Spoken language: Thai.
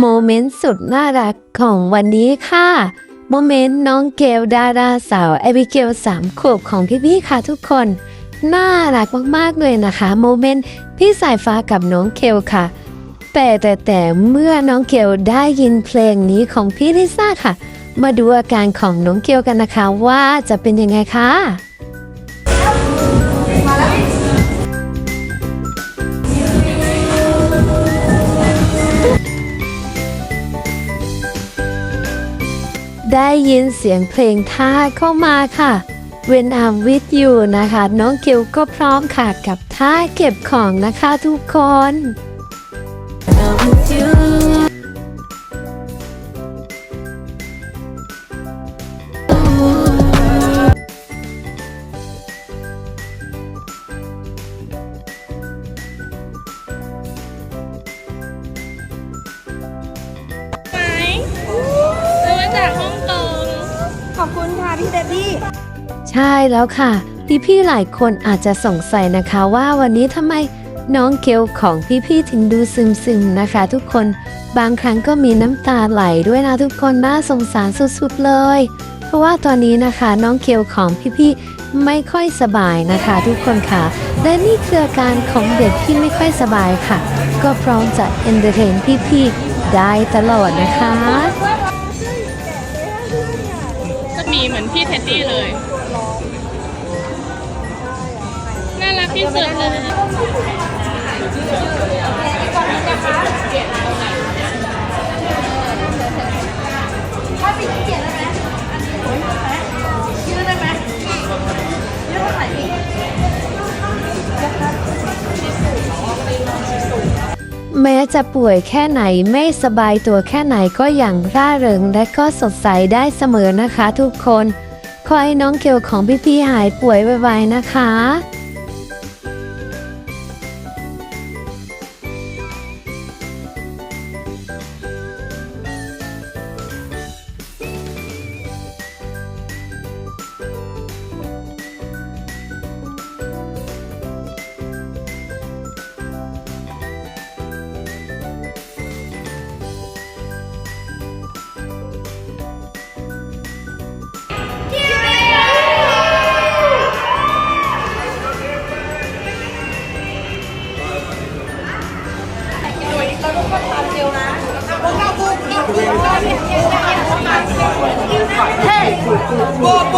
โมเมนต์สุดน่ารักของวันนี้ค่ะ โมเมนต์น้องเกลดาราสาวแอบิเกลสามขวบของพี่ๆค่ะทุกคน น่ารักมากๆเลยนะคะ โมเมนต์พี่สายฟ้ากับน้องเกลค่ะ แต่แต่แต่เมื่อน้องเกลได้ยินเพลงนี้ของพี่ลิซ่าค่ะ มาดูอาการของน้องเกลกันนะคะว่าจะเป็นยังไงคะ ได้ยินเสียงเพลงท่าเข้ามาค่ะ When I'm with you นะคะ น้องเกียวก็พร้อมค่ะกับท่าเก็บของนะคะทุกคน อบคุณค่ะพี่เดดดี้ ใช่แล้วค่ะ พี่ๆหลายคนอาจจะสงสัยนะคะว่าวันนี้ทำไมน้องเกลของพี่ๆถึงดูซึมๆนะคะทุกคนบางครั้งก็มีน้ำตาไหลด้วยนะทุกคนน่าสงสารสุดๆเลย เพราะว่าตอนนี้นะคะน้องเกลของพี่ๆไม่ค่อยสบายนะคะ ทุกคนค่ะ และนี่คืออาการของเด็กที่ไม่ค่อยสบายค่ะ ก็พร้อมจะเอนเตอร์เทนพี่ๆได้ตลอดนะคะ พี่เท็ดดี้เลย น่ารักที่สุดเลยแม้จะป่วยแค่ไหนไม่สบายตัวแค่ไหนก็อย่างร่าเริงและก็สดใสได้เสมอนะคะทุกคน ขอให้น้องเขียวของพี่ๆหายป่วยไวๆนะคะ โบโบ